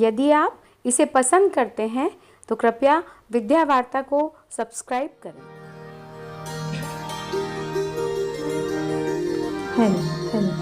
यदि आप इसे पसंद करते हैं तो कृपया विद्या वार्ता को सब्सक्राइब करें हेलो हेलो